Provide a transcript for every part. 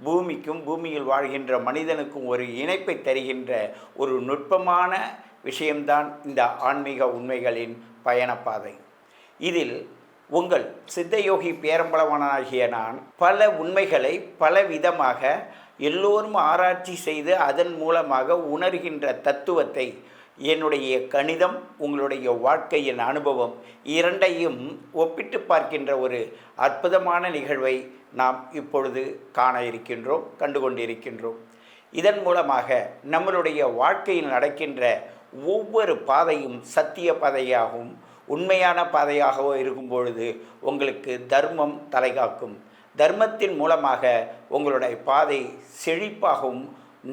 பூமிக்கும் பூமியில் வாழ்கின்ற மனிதனுக்கும் ஒரு இணைப்பை தருகின்ற ஒரு நுட்பமான விஷயம்தான் இந்த ஆன்மீக உண்மைகளின் பயணப்பாதை. இதில் உங்கள் சித்தயோகி பேரம்பளவனாகிய நான் பல உண்மைகளை பல விதமாக எல்லோரும் ஆராய்ச்சி செய்து அதன் மூலமாக உணர்கின்ற தத்துவத்தை என்னுடைய கணிதம் உங்களுடைய வாழ்க்கையின் அனுபவம் இரண்டையும் ஒப்பிட்டு பார்க்கின்ற ஒரு அற்புதமான நிகழ்வை நாம் இப்பொழுது காண இருக்கின்றோம் கண்டு கொண்டிருக்கின்றோம் இதன் மூலமாக நம்மளுடைய வாழ்க்கையில் நடக்கின்ற ஒவ்வொரு பாதையும் சத்திய பாதையாகவும் உண்மையான பாதையாகவோ இருக்கும் பொழுது உங்களுக்கு தர்மம் தலைகாக்கும். தர்மத்தின் மூலமாக உங்களுடைய பாதை செழிப்பாகவும்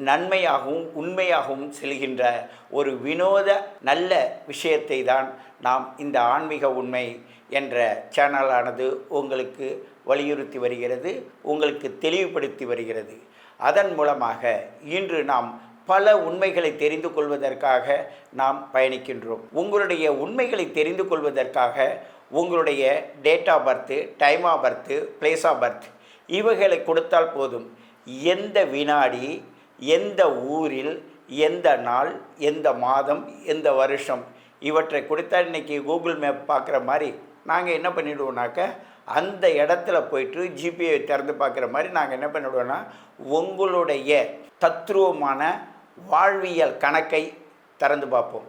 நன்மையாகவும் உண்மையாகவும் செல்கின்ற ஒரு வினோத நல்ல விஷயத்தை தான் நாம் இந்த ஆன்மீக உண்மை என்ற சேனலானது உங்களுக்கு வலியுறுத்தி வருகிறது உங்களுக்கு தெளிவுபடுத்தி வருகிறது. அதன் மூலமாக இன்று நாம் பல உண்மைகளை தெரிந்து கொள்வதற்காக நாம் பயணிக்கின்றோம். உங்களுடைய உண்மைகளை தெரிந்து கொள்வதற்காக உங்களுடைய date of birth time of birth place of birth இவைகளை கொடுத்தால் போதும். எந்த வினாடி எந்த ஊரில் எந்த நாள் எந்த மாதம் எந்த வருஷம் இவற்றை கொடுத்தா இன்றைக்கி கூகுள் மேப் பார்க்குற மாதிரி நாங்கள் என்ன பண்ணிவிடுவோம்னாக்க அந்த இடத்துல போயிட்டு ஜிபிஐ திறந்து பார்க்குற மாதிரி நாங்கள் என்ன பண்ணிவிடுவோன்னா உங்களுடைய தத்ரூபமான வாழ்வியல் கணக்கை திறந்து பார்ப்போம்.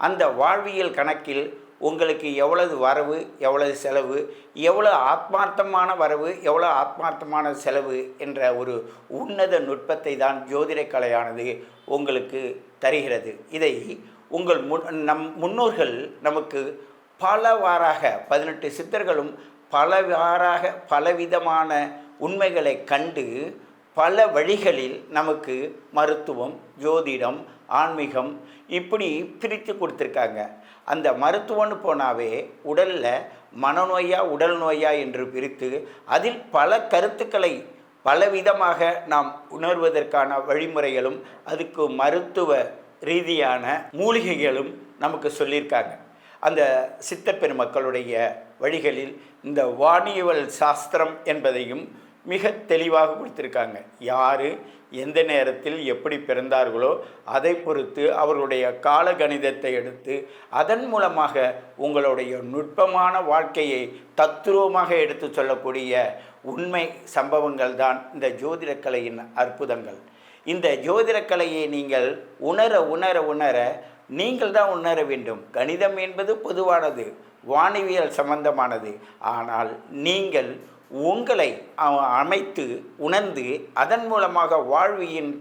அந்த வாழ்வியல் கணக்கில் உங்களுக்கு எவ்வளவு வரவு எவ்வளவு செலவு எவ்வளோ ஆத்மார்த்தமான வரவு எவ்வளோ ஆத்மார்த்தமான செலவு என்ற ஒரு உன்னத நுட்பத்தை தான் ஜோதிட கலையானது உங்களுக்கு தருகிறது. இதை உங்கள் முன் நம் முன்னோர்கள் நமக்கு பலவாறாக பதினெட்டு சித்தர்களும் பலவாறாக பலவிதமான உண்மைகளை கண்டு பல வழிகளில் நமக்கு மருத்துவம் ஜோதிடம் ஆன்மீகம் இப்படி பிரித்து கொடுத்துருக்காங்க. அந்த மருத்துவம்னு போனாவே உடலில் மனநோயா உடல் நோயா என்று பிரித்து அதில் பல கருத்துக்களை பலவிதமாக நாம் உணர்வதற்கான வழிமுறைகளும் அதுக்கு மருத்துவ ரீதியான மூலிகைகளும் நமக்கு சொல்லியிருக்காங்க. அந்த சித்த பெருமக்களுடைய வழிகளில் இந்த வானியவல் சாஸ்திரம் என்பதையும் மிக தெளிவாக கொடுத்துருக்காங்க. யார் எந்த நேரத்தில் எப்படி பிறந்தார்களோ அதை பொறுத்து அவர்களுடைய கால கணிதத்தை எடுத்து அதன் மூலமாக உங்களுடைய நுட்பமான வாழ்க்கையை தத்துருவமாக எடுத்து சொல்லக்கூடிய உண்மை சம்பவங்கள் தான் இந்த ஜோதிடக்கலையின் அற்புதங்கள். இந்த ஜோதிடக்கலையை நீங்கள் உணர உணர உணர நீங்கள் தான் உணர வேண்டும். கணிதம் என்பது பொதுவானது வானவியல் சம்பந்தமானது. ஆனால் நீங்கள் உங்களை அமைத்து உணர்ந்து அதன் மூலமாக வாழ்வியின்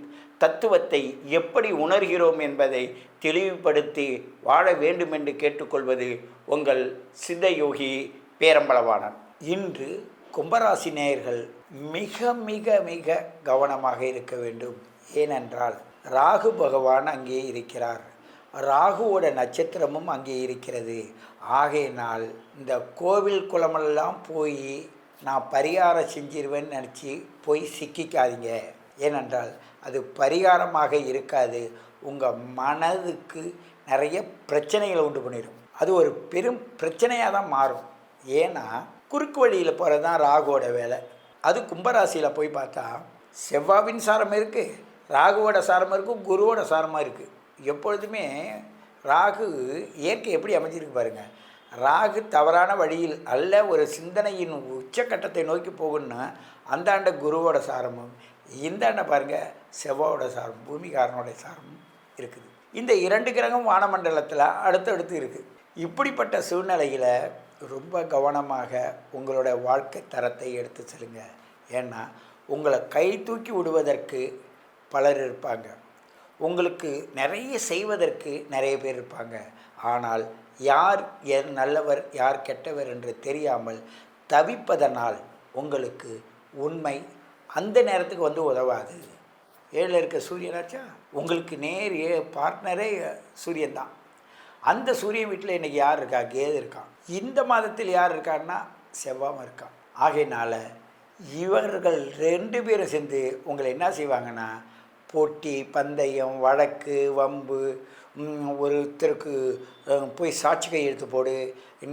தத்துவத்தை எப்படி உணர்கிறோம் என்பதை தெளிவுபடுத்தி வாழ வேண்டும் என்று கேட்டுக்கொள்வது உங்கள் சித்தயோகி பேரம்பளவானன் இன்று கும்பராசி நேயர்கள் மிக மிக மிக கவனமாக இருக்க வேண்டும். ஏனென்றால் ராகு பகவான் அங்கே இருக்கிறார். ராகுவோட நட்சத்திரமும் அங்கே இருக்கிறது. ஆகையினால் இந்த கோவில் குளமெல்லாம் போய் நான் பரிகாரம் செஞ்சிருவேன்னு நினச்சி போய் சிக்கிக்காதீங்க. ஏனென்றால் அது பரிகாரமாக இருக்காது. உங்கள் மனதுக்கு நிறைய பிரச்சனைகளை உண்டு பண்ணிடும் அது ஒரு பெரும் பிரச்சனையாக தான் மாறும். ஏன்னா குறுக்கு வழியில் போகிறது தான் ராகுவோட வேலை. அது கும்பராசியில் போய் பார்த்தா செவ்வாவின் சாரம் இருக்குது ராகுவோட சாரம் இருக்கும் குருவோட சாரமாக இருக்குது எப்பொழுதுமே ராகு இயற்கை எப்படி அமைஞ்சிருக்கு பாருங்கள் ராகு தவறான வழியில் அல்ல ஒரு சிந்தனையின் உச்சக்கட்டத்தை நோக்கி போகுன்னா அந்தாண்ட குருவோட சாரமும் இந்தாண்ட பாருங்கள் செவ்வாவோட சாரம் பூமிகாரனோட சாரமும் இருக்குது. இந்த இரண்டு கிரகம் வானமண்டலத்தில் அடுத்தடுத்து இருக்குது இப்படிப்பட்ட சூழ்நிலையில் ரொம்ப கவனமாக உங்களோட வாழ்க்கை தரத்தை எடுத்து செல்லுங்க. ஏன்னா உங்களை கை தூக்கி விடுவதற்கு பலர் இருப்பாங்க. உங்களுக்கு நிறைய செய்வதற்கு நிறைய பேர் இருப்பாங்க. ஆனால் யார் என் நல்லவர் யார் கெட்டவர் என்று தெரியாமல் தவிப்பதனால் உங்களுக்கு உண்மை அந்த நேரத்துக்கு வந்து உதவாது. ஏழில் இருக்க சூரியனாச்சா உங்களுக்கு நேர் ஏ பார்ட்னரே சூரியன் தான். அந்த சூரியன் வீட்டில் இன்றைக்கி யார் இருக்கா? கேது இருக்கான். இந்த மாதத்தில் யார் இருக்கான்னா? செவ்வாம இருக்கான். ஆகையினால் இவர்கள் ரெண்டு பேரும் சேர்ந்து உங்களை என்ன செய்வாங்கன்னா போட்டி பந்தயம் வழக்கு வம்பு ஒருத்தருக்கு போய் சாட்சி கையெழுத்து போடு.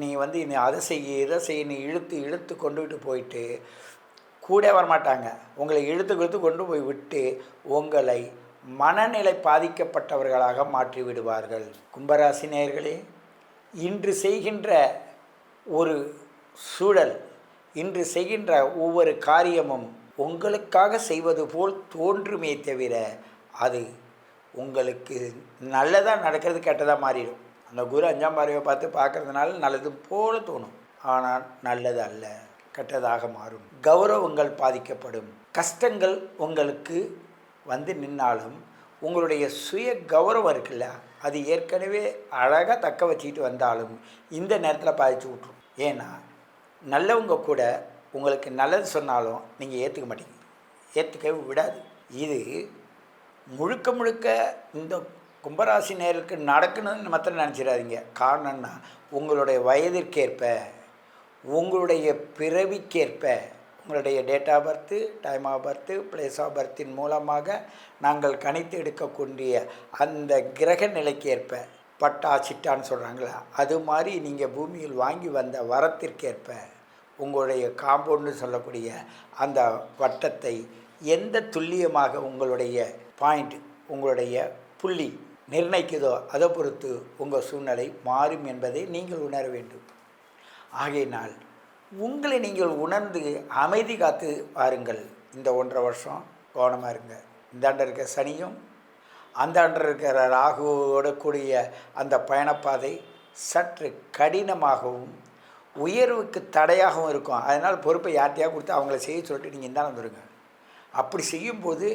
நீ வந்து நீ அதை செய்ய இதை செய்ய நீ இழுத்து இழுத்து கொண்டுகிட்டு போயிட்டு கூட வரமாட்டாங்க. உங்களை இழுத்து இழுத்து கொண்டு போய் விட்டு உங்களை மனநிலை பாதிக்கப்பட்டவர்களாக மாற்றி விடுவார்கள். கும்பராசி நேயர்களே இன்று செய்கின்ற ஒரு சூழல் இன்று செய்கின்ற ஒவ்வொரு காரியமும் உங்களுக்காக செய்வது போல் தோன்றுமே தவிர அது உங்களுக்கு நல்லதாக நடக்கிறது கெட்டதாக மாறிடும். அந்த குரு அஞ்சாம் பார்வையை பார்த்து பார்க்கறதுனால நல்லது போல தோணும். ஆனால் நல்லது அல்ல கெட்டதாக மாறும். கௌரவங்கள் பாதிக்கப்படும். கஷ்டங்கள் உங்களுக்கு வந்து நின்னாலும் உங்களுடைய சுய கௌரவம் இருக்குல்ல அது ஏற்கனவே அழகாக தக்க வச்சுக்கிட்டு வந்தாலும் இந்த நேரத்தில் பாதிச்சு விட்ரும் ஏன்னா நல்லவங்க கூட உங்களுக்கு நல்லது சொன்னாலும் நீங்கள் ஏற்றுக்க மாட்டீங்க. ஏற்றுக்கவே விடாது. இது முழுக்க முழுக்க இந்த கும்பராசி நேருக்கு நடக்கணும்னு மாத்திரம் நினச்சிடாதீங்க. காரணம்னா உங்களுடைய வயதிற்கேற்ப உங்களுடைய பிறவிக்கேற்ப உங்களுடைய date of birth time of birth place of பர்த்தின் மூலமாக நாங்கள் கணித்து எடுக்கக்கூடிய அந்த கிரக நிலைக்கேற்ப பட்டா சிட்டான்னு சொல்கிறாங்களா அது மாதிரி நீங்கள் பூமியில் வாங்கி வந்த வரத்திற்கேற்ப உங்களுடைய காம்பவுண்டு சொல்லக்கூடிய அந்த வட்டத்தை எந்த துல்லியமாக உங்களுடைய பாயிண்ட் உங்களுடைய புள்ளி நிர்ணயிக்குதோ அதை பொறுத்து உங்கள் சூழ்நிலை மாறும் என்பதை நீங்கள் உணர வேண்டும். ஆகையினால் உங்களை நீங்கள் உணர்ந்து அமைதி காத்து பாருங்கள் இந்த ஒன்றரை வருஷம் கவனமாக இருங்க. இந்தாண்ட இருக்க சனியும் அந்தாண்ட இருக்கிற ராகுவோட கூடிய அந்த பயணப்பாதை சற்று கடினமாகவும் உயர்வுக்கு தடையாகவும் இருக்கும். அதனால் பொறுப்பை யார்ட்டையாக கொடுத்து அவங்கள செய்ய சொல்லிட்டு நீங்கள் இந்தாண்ட வந்துடுங்க அப்படி செய்யும்போது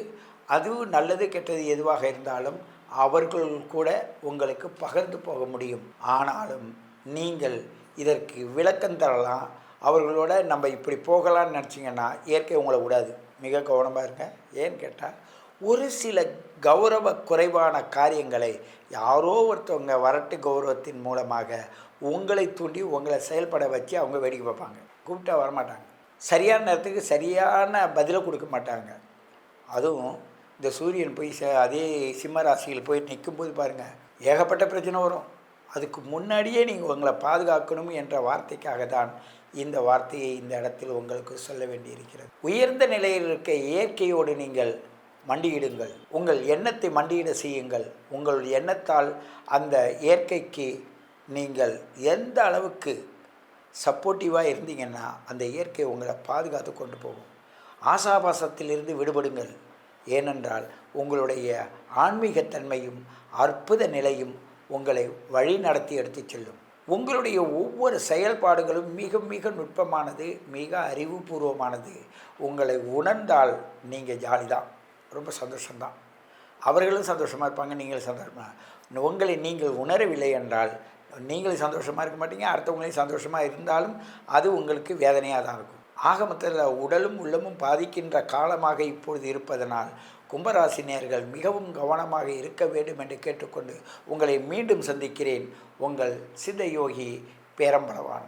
அதுவும் நல்லது கெட்டது எதுவாக இருந்தாலும் அவர்கள் கூட உங்களுக்கு பகிர்ந்து போக முடியும். ஆனாலும் நீங்கள் இதற்கு விளக்கம் தரலாம். அவர்களோட நம்ம இப்படி போகலான்னு நினச்சிங்கன்னா இயற்கை உங்களை விடாது. மிக கவனமாக இருங்க. ஏன்னு கேட்டால் ஒரு சில கௌரவ குறைவான காரியங்களை யாரோ ஒருத்தவங்க வரட்டு கௌரவத்தின் மூலமாக உங்களை தூண்டி உங்களை செயல்பட வச்சு அவங்க வேடிக்கை பார்ப்பாங்க. கூப்பிட்டா வரமாட்டாங்க. சரியான நேரத்துக்கு சரியான பதிலை கொடுக்க மாட்டாங்க. அதுவும் இந்த சூரியன் போய் ச அதே சிம்ம ராசியில் போய் நிற்கும்போது பாருங்கள் ஏகப்பட்ட பிரச்சனை வரும். அதுக்கு முன்னாடியே நீங்கள் உங்களை பாதுகாக்கணும் என்ற வார்த்தைக்காக தான் இந்த வார்த்தையை இந்த இடத்தில் உங்களுக்கு சொல்ல வேண்டியிருக்கிறது. உயர்ந்த நிலையில் இருக்க இயற்கையோடு நீங்கள் மண்டியிடுங்கள். உங்கள் எண்ணத்தை மண்டியிட செய்யுங்கள். உங்கள் எண்ணத்தால் அந்த இயற்கைக்கு நீங்கள் எந்த அளவுக்கு சப்போர்ட்டிவாக இருந்தீங்கன்னா அந்த இயற்கை உங்களை பாதுகாத்து கொண்டு போகும். ஆசாபாசத்திலிருந்து விடுபடுங்கள். ஏனென்றால் உங்களுடைய ஆன்மீகத்தன்மையும் அற்புத நிலையும் உங்களை வழி நடத்தி எடுத்துச் செல்லும். உங்களுடைய ஒவ்வொரு செயல்பாடுகளும் மிக மிக நுட்பமானது மிக அறிவுபூர்வமானது. உங்களை உணர்ந்தால் நீங்கள் ஜாலி தான் ரொம்ப சந்தோஷம்தான். அவர்களும் சந்தோஷமாக இருப்பாங்க நீங்களும் சந்தோஷமாக உங்களை நீங்கள் உணரவில்லை என்றால் நீங்களும் சந்தோஷமாக இருக்க மாட்டீங்க அடுத்தவங்களையும் சந்தோஷமாக இருந்தாலும் அது உங்களுக்கு வேதனையாக தான் இருக்கும். ஆக மொத்தத்தில் உடலும் உள்ளமும் பாதிக்கின்ற காலமாக இப்பொழுது இருப்பதனால் கும்பராசினியர்கள் மிகவும் கவனமாக இருக்க வேண்டும் என்று கேட்டுக்கொண்டு உங்களை மீண்டும் சந்திக்கிறேன். உங்கள் சித்த யோகி பேரம்பளவான்